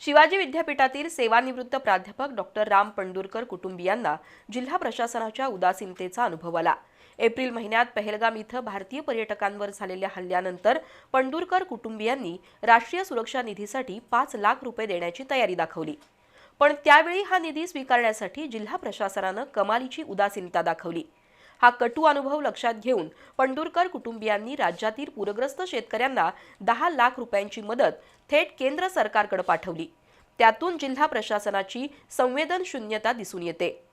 शिवाजी विद्यापीठातील सेवानिवृत्त प्राध्यापक डॉक्टर राम पंडुरकर कुटुंबियांना जिल्हा प्रशासनाच्या उदासीनतेचा अनुभव आला. एप्रिल महिन्यात पहलगाम इथं भारतीय पर्यटकांवर झालेल्या हल्ल्यानंतर पंडुरकर कुटुंबियांनी राष्ट्रीय सुरक्षा निधीसाठी पाच लाख रुपये देण्याची तयारी दाखवली. पण त्यावेळी हा निधी स्वीकारण्यासाठी जिल्हा प्रशासनानं कमालीची उदासीनता दाखवली. हा कटू अनुभव लक्षात घेऊन पंढुरकर कुटुंबियांनी राज्यातील पूरग्रस्त शेतकऱ्यांना दहा लाख रुपयांची मदत थेट केंद्र सरकारकडे पाठवली. त्यातून जिल्हा प्रशासनाची संवेदनशून्यता दिसून येते.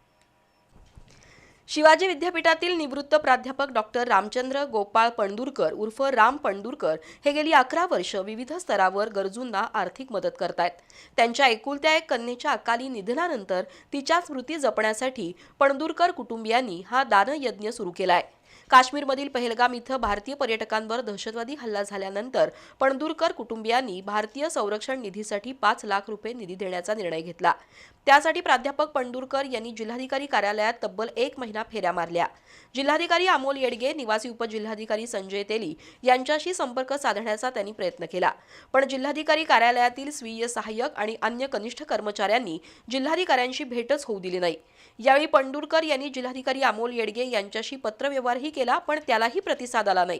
शिवाजी विद्यापीठातील निवृत्त प्राध्यापक डॉक्टर रामचंद्र गोपाळ पणदूरकर उर्फ राम पंडुरकर हे गेली अकरा वर्ष विविध स्तरावर गरजूंना आर्थिक मदत करतायत. त्यांच्या एकुलत्या एक कन्येच्या अकाली निधनानंतर तिच्या स्मृती जपण्यासाठी पणदुरकर कुटुंबियांनी हा दानयज्ञ सुरू केलाय. काश्मीरमधील पहलगाम इथं भारतीय पर्यटकांवर दहशतवादी हल्ला झाल्यानंतर पणदुरकर कुटुंबियांनी भारतीय संरक्षण निधीसाठी पाच लाख रुपये निधी देण्याचा निर्णय घेतला. त्यासाठी प्राध्यापक पंडूरकर यांनी जिल्हाधिकारी कार्यालयात तब्बल एक महिना फेऱ्या मारल्या. जिल्हाधिकारी अमोल येडगे निवासी उपजिल्हाधिकारी संजय तेली यांच्याशी संपर्क साधण्याचा त्यांनी प्रयत्न केला. पण जिल्हाधिकारी कार्यालयातील स्वीय सहाय्यक आणि अन्य कनिष्ठ कर्मचाऱ्यांनी जिल्हाधिकाऱ्यांशी भेटच होऊ दिली नाही. यावेळी पंडूरकर यांनी जिल्हाधिकारी अमोल येडगे यांच्याशी पत्रव्यवहारही केला पण त्यालाही प्रतिसाद आला नाही.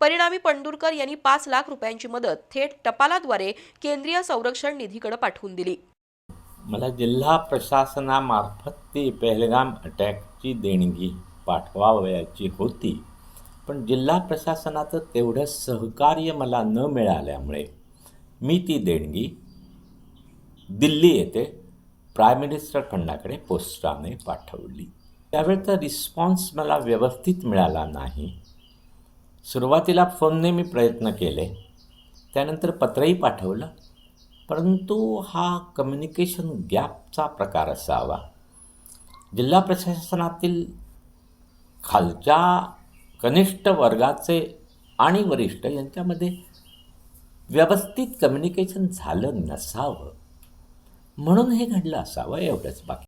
परिणामी पंडूरकर यांनी पाच लाख रुपयांची मदत थेट टपालाद्वारे केंद्रीय संरक्षण निधीकडे पाठवून दिली. मला जिल्हा प्रशासनामार्फत ती पेहलगाम अटॅकची देणगी पाठवावयाची होती. पण जिल्हा प्रशासनाचं तेवढं सहकार्य मला न मिळाल्यामुळे मी ती देणगी दिल्ली येथे प्राईम मिनिस्टर खंडाकडे पोस्टाने पाठवली. त्यावेळचा रिस्पॉन्स मला व्यवस्थित मिळाला नाही. सुरुवातीला फोनने मी प्रयत्न केले. त्यानंतर पत्रही पाठवलं. परंतु हा कम्युनिकेशन गॅपचा प्रकार असावा. जिल्हा प्रशासनातील खालच्या कनिष्ठ वर्गाचे आणि वरिष्ठ यांच्यामध्ये व्यवस्थित कम्युनिकेशन झालं नसावं. म्हणून हे घडलं असावं एवढंच बाकी.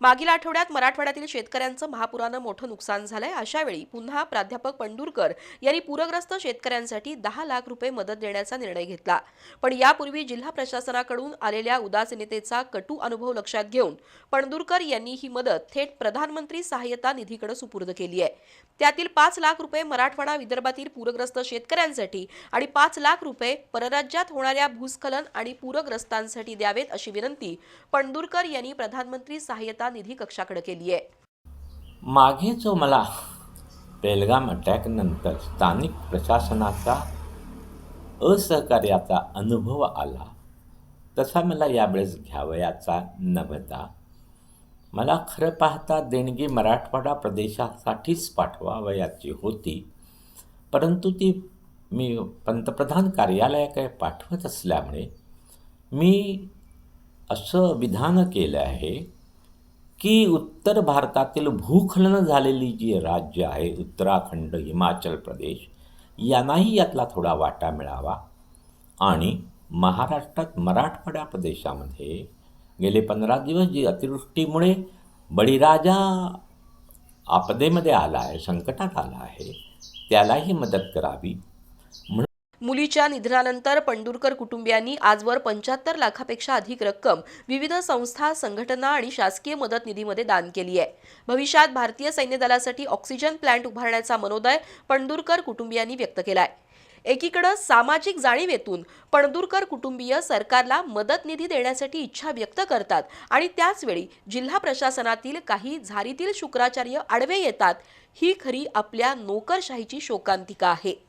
मागील आठवड्यात मराठवाड्यातील शेतकऱ्यांचं महापुरानं मोठं नुकसान झालंय. अशावेळी पुन्हा प्राध्यापक पंडूरकर यांनी पूरग्रस्त शेतकऱ्यांसाठी दहा लाख रुपये मदत देण्याचा निर्णय घेतला. पण यापूर्वी जिल्हा प्रशासनाकडून आलेल्या उदासीनतेचा कटू अनुभव लक्षात घेऊन पणदूरकर यांनी ही मदत थेट प्रधानमंत्री सहाय्यता निधीकडे सुपूर्द केली आहे. त्यातील पाच लाख रुपये मराठवाडा विदर्भातील पूरग्रस्त शेतकऱ्यांसाठी आणि पाच लाख रुपये परराज्यात होणाऱ्या भूस्खलन आणि पूरग्रस्तांसाठी द्यावेत अशी विनंती पणदूरकर यांनी प्रधानमंत्री सहाय्यता निधी कक्षाकडे केली आहे मागे जो मला बेलगाम अटॅकनंतर स्थानिक प्रशासनाचा असहकार्याचा अनुभव आला तसा मला यावेळेस घ्यावयाचा नव्हता. मला खरं पाहता देणगी मराठवाडा प्रदेशासाठीच पाठवावयाची होती परंतु ती मी पंतप्रधान कार्यालयाकडे पाठवत असल्यामुळे मी असं विधान केलं आहे की उत्तर भारतातील भूखलन झालेली जी राज्य आहे उत्तराखंड हिमाचल प्रदेश यांनाही यातला थोडा वाटा मिळावा. आणि महाराष्ट्रात मराठवाडा प्रदेशामध्ये गेले पंधरा दिवस जी अतिवृष्टीमुळे बळीराजा आपदेमध्ये आला आहे संकटात आला आहे त्यालाही मदत करावी. मुलीच्या निधनानंतर पंडुरकर कुटुंबियांनी आजवर पंच्याहत्तर लाखापेक्षा अधिक रक्कम विविध संस्था संघटना आणि शासकीय मदत निधीमध्ये दान केली आहे. भविष्यात भारतीय सैन्य दलासाठी ऑक्सिजन प्लांट उभारण्याचा मनोदय पंडुरकर कुटुंबियांनी व्यक्त केलाय एकीकडं सामाजिक जाणीवेतून पणदूरकर कुटुंबीय सरकारला मदत निधी देण्यासाठी इच्छा व्यक्त करतात आणि त्याचवेळी जिल्हा प्रशासनातील काही झारीतील शुक्राचार्य आडवे येतात ही खरी आपल्या नोकरशाहीची शोकांतिका आहे.